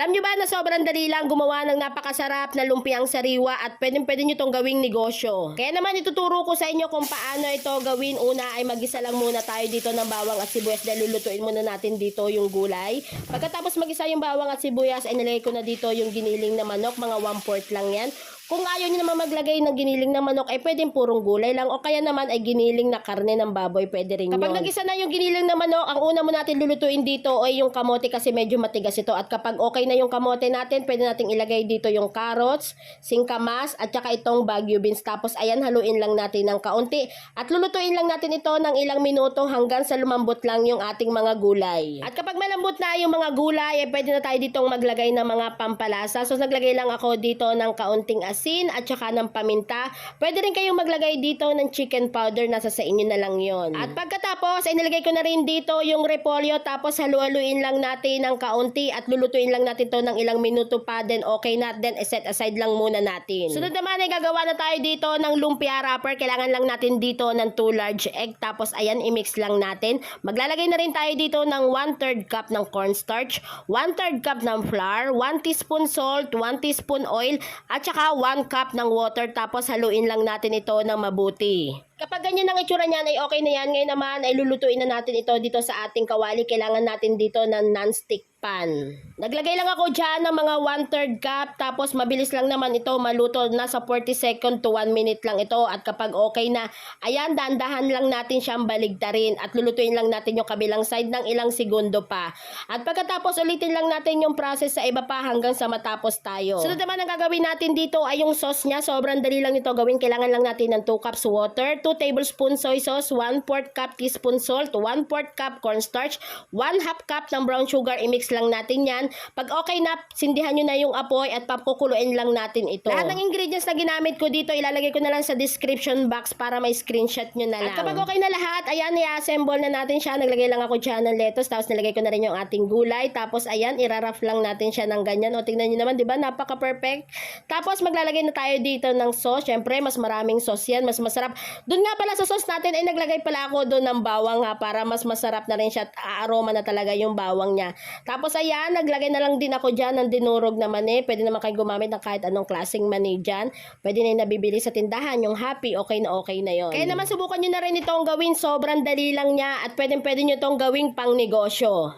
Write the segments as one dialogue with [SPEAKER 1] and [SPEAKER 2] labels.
[SPEAKER 1] Alam nyo ba na sobrang dali lang gumawa ng napakasarap na lumpiang sariwa at pwedeng pwede nyo itong gawing negosyo. Kaya naman ituturo ko sa inyo kung paano ito gawin. Una ay magisa lang muna tayo dito ng bawang at sibuyas dahil lulutuin muna natin dito yung gulay. Pagkatapos magisa yung bawang at sibuyas ay nilagay ko na dito yung giniling na manok. Mga 1 lang yan. Kung ayaw nyo naman maglagay ng giniling na manok, ay pwedeng purong gulay lang. O kaya naman ay giniling na karne ng baboy, pwede rin Kapag nagisa na yung giniling na manok, ang una mo natin lulutuin dito ay yung kamote kasi medyo matigas ito. At kapag okay na yung kamote natin, pwede natin ilagay dito yung carrots, singkamas, at saka itong bagyo beans. Tapos ayan, haluin lang natin ng kaunti. At lulutuin lang natin ito ng ilang minuto hanggang sa lumambot lang yung ating mga gulay. At kapag malambot na yung mga gulay, ay pwede na tayo ditong maglagay ng mga pampalasa. So naglagay lang ako dito ng kaunting asin at saka ng paminta. Pwede rin kayong maglagay dito ng chicken powder, nasa sa inyo na lang yon. At pagkatapos, ay nilagay ko na rin dito yung repolyo tapos halu-haluin lang natin ng kaunti at lulutuin lang natin to ng ilang minuto pa then okay na then set aside lang muna natin. Sunod naman ay gagawa na tayo dito ng lumpia wrapper. Kailangan lang natin dito ng 2 large egg tapos ayan i-mix lang natin. Maglalagay na rin tayo dito ng 1 third cup ng cornstarch, 1 third cup ng flour, 1 teaspoon salt, 1 teaspoon oil at saka 1 cup ng water tapos haluin lang natin ito ng mabuti. Kapag ganyan ang itsura niyan ay okay na yan. Ngayon naman ay lulutuin na natin ito dito sa ating kawali. Kailangan natin dito ng non-stick pan. Naglagay lang ako dyan ng mga 1 third cup tapos mabilis lang naman ito maluto. Nasa 40 second to 1 minute lang ito at kapag okay na, ayan, dandahan lang natin siyang baligtarin at lulutuin lang natin yung kabilang side ng ilang segundo pa. At pagkatapos ulitin lang natin yung process sa iba pa hanggang sa matapos tayo. Sunod naman ang gagawin natin dito ay yung sauce niya. Sobrang dali lang ito gawin. Kailangan lang natin ng 2 cups water, 2 tablespoon soy sauce, 1 4 cup teaspoon salt, 1 4 cup cornstarch, 1 half cup ng brown sugar. I-mix lang natin yan. Pag okay na, sindihan nyo na yung apoy at papukuluin lang natin ito. Lahat ng ingredients na ginamit ko dito, ilalagay ko na lang sa description box para may screenshot nyo na lang. At kapag okay na lahat, ayan, i-assemble na natin siya. Naglagay lang ako dyan ng lettuce, tapos nilagay ko na rin yung ating gulay. Tapos ayan, iraraf lang natin siya ng ganyan. O tingnan nyo naman, di ba? Napaka-perfect. Tapos maglalagay na tayo dito ng sauce. Siyempre, mas maraming sauce yan, mas masarap. Doon nga pala sa sauce natin, ay naglagay pala ako doon ng bawang ha, para mas masarap na rin siya at aroma na talaga yung bawang niya. Tapos ayan, naglagay na lang din ako dyan ng dinurog na mani. Pwede naman kayo gumamit ng kahit anong klaseng mani dyan. Pwede na yung nabibili sa tindahan, yung happy, okay na okay na yon. Kaya naman subukan nyo na rin itong gawin, sobrang dali lang niya at pwede pwede nyo itong gawing pang negosyo.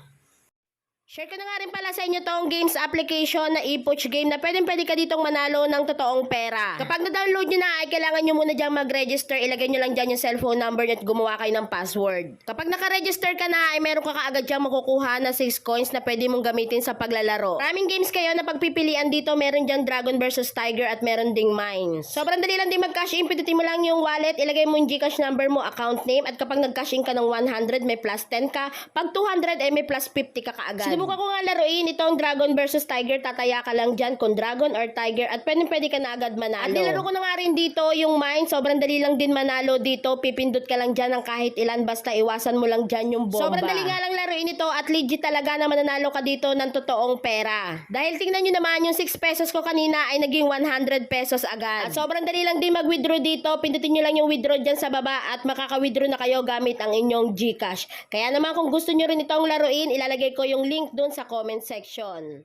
[SPEAKER 1] Share ko na nga rin pala sa inyo tong games application na ePoach game na pwedeng pwede ka ditong manalo ng totoong pera. Kapag na-download nyo na ay kailangan nyo muna dyan mag-register. Ilagay nyo lang dyan yung cellphone number nyo at gumawa kayo ng password. Kapag naka-register ka na ay meron ka kaagad dyan makukuha na 6 coins na pwede mong gamitin sa paglalaro. Maraming games kayo na pagpipilian dito. Meron dyan Dragon versus Tiger at meron ding Mines. Sobrang dali lang din mag-cash in. Pindutin mo lang yung wallet. Ilagay mo yung Gcash number mo, account name. At kapag nag-cash in ka ng 100 may plus 10 ka. Pag 200 ay may plus 50 ka kaagad. Sinubukan ko nga laruin itong Dragon versus Tiger. Tataya ka lang dyan kung Dragon or Tiger at pwede pwede ka na agad manalo. At nilaro ko na nga rin dito yung mine. Sobrang dali lang din manalo dito. Pipindot ka lang dyan ng kahit ilan basta iwasan mo lang dyan yung bomba. Sobrang dali nga lang laruin ito at legit talaga na mananalo ka dito ng totoong pera. Dahil tingnan nyo naman yung 6 pesos ko kanina ay naging 100 pesos agad. At sobrang dali lang din mag-withdraw dito. Pindutin nyo lang yung withdraw dyan sa baba at makaka-withdraw na kayo gamit ang inyong Gcash. Kaya naman kung gusto nyo rin itong laruin, ilalagay ko yung link dun sa comment section.